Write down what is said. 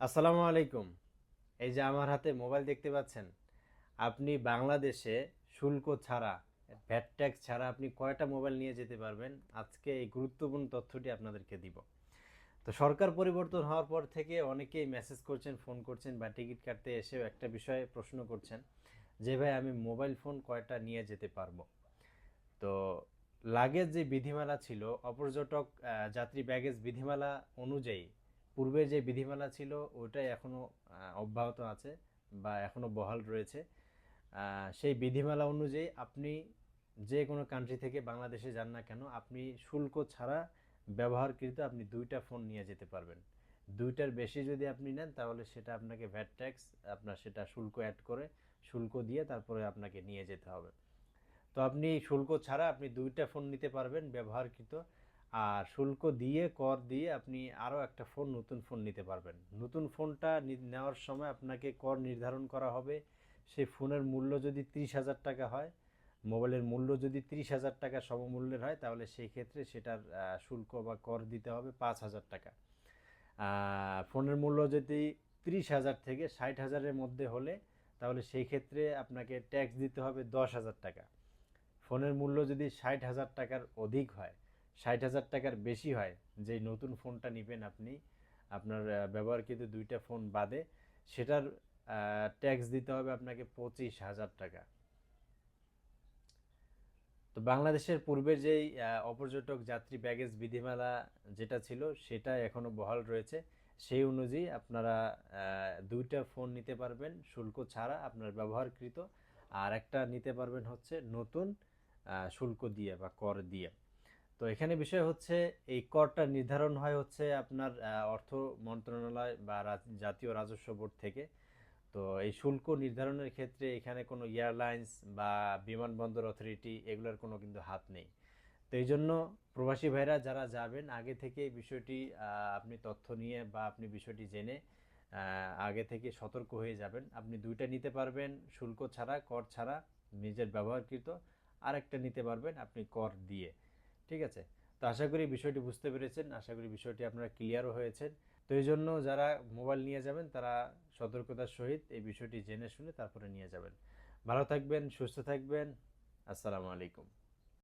আসসালামু আলাইকুম। এই যে আমার হাতে মোবাইল দেখতে পাচ্ছেন, আপনি বাংলাদেশে শুল্ক ছাড়া, ভ্যাট ট্যাক্স ছাড়া আপনি কয়টা মোবাইল নিয়ে যেতে পারবেন? আজকে এই গুরুত্বপূর্ণ তথ্যটি আপনাদেরকে দিব। তো সরকার পরিবর্তন হওয়ার পর থেকে অনেকেই মেসেজ করছেন ফোন করছেন বা টিকিট কাটতে এসেও একটা বিষয়ে প্রশ্ন করছেন যে, ভাই, আমি মোবাইল ফোন কয়টা নিয়ে যেতে পারব? তো লাগেজ যে বিধিমালা ছিল, অপর্যটক যাত্রী ব্যাগেজ বিধিমালা অনুযায়ী পূর্বে যে বিধিমালা ছিল ওইটাই এখনও অব্যাহত আছে বা এখনও বহাল রয়েছে। সেই বিধিমালা অনুযায়ী আপনি যে কোনো কান্ট্রি থেকে বাংলাদেশে যান না কেন, আপনি শুল্ক ছাড়া ব্যবহারকৃত আপনি দুইটা ফোন নিয়ে যেতে পারবেন। দুইটার বেশি যদি আপনি নেন, তাহলে সেটা আপনাকে ভ্যাট ট্যাক্স আপনার সেটা শুল্ক অ্যাড করে শুল্ক দিয়ে তারপরে আপনাকে নিয়ে যেতে হবে। তো আপনি শুল্ক ছাড়া আপনি দুইটা ফোন নিতে পারবেন ব্যবহারকৃত। আর শুল্ক দিয়ে, কর দিয়ে আপনি আরও একটা ফোন নতুন ফোন নিতে পারবেন। নতুন ফোনটা নেওয়ার সময় আপনাকে কর নির্ধারণ করা হবে। সেই ফোনের মূল্য যদি ত্রিশ হাজার টাকা হয়, মোবাইলের মূল্য যদি ত্রিশ হাজার টাকা সমমূল্যের হয়, তাহলে সেই ক্ষেত্রে সেটার শুল্ক বা কর দিতে হবে পাঁচ হাজার টাকা। ফোনের মূল্য যদি ত্রিশ হাজার থেকে ষাট হাজারের মধ্যে হলে, তাহলে সেই ক্ষেত্রে আপনাকে ট্যাক্স দিতে হবে দশ হাজার টাকা। ফোনের মূল্য যদি ষাট হাজার টাকার অধিক হয় ষাট হাজার টাকার বেশি হয় যে নতুন ফোনটা নেবেন আপনি। আপনার ব্যবহারকৃত দুইটা ফোন বাদে সেটার ট্যাক্স দিতে হবে আপনাকে পঁচিশ হাজার টাকা। তো বাংলাদেশের পূর্বের যেই অপর্যটক যাত্রী ব্যাগেজ বিধিমালা যেটা ছিল সেটা এখনও বহাল রয়েছে। সেই অনুযায়ী আপনারা দুইটা ফোন নিতে পারবেন শুল্ক ছাড়া আপনার ব্যবহারকৃত। আর একটা নিতে পারবেন হচ্ছে নতুন শুল্ক দিয়ে বা কর দিয়ে। তো এখানে বিষয় হচ্ছে, এই করটা নির্ধারণ হয় হচ্ছে আপনার অর্থ মন্ত্রণালয় বা জাতীয় রাজস্ব বোর্ড থেকে। তো এই শুল্ক নির্ধারণের ক্ষেত্রে এখানে কোনো এয়ারলাইন্স বা বিমানবন্দর অথরিটি এগুলোর কোনো কিন্তু হাত নেই। তো এই জন্য প্রবাসী ভাইরা যারা যাবেন, আগে থেকে বিষয়টি আপনি তথ্য নিয়ে বা আপনি বিষয়টি জেনে আগে থেকে সতর্ক হয়ে যাবেন। আপনি দুইটা নিতে পারবেন, শুল্ক ছাড়া, কর ছাড়া, নিজের ব্যবহারকৃত। আরেকটা নিতে পারবেন আপনি কর দিয়ে। ঠিক আছে? তো আশা করি বিষয়টি বুঝতে পেরেছেন, আশা করি বিষয়টি আপনারা ক্লিয়ারও হয়েছেন। তো এই জন্য যারা মোবাইল নিয়ে যাবেন, তারা সতর্কতার সহিত এই বিষয়টি জেনে শুনে তারপরে নিয়ে যাবেন। ভালো থাকবেন, সুস্থ থাকবেন, আসসালামু আলাইকুম।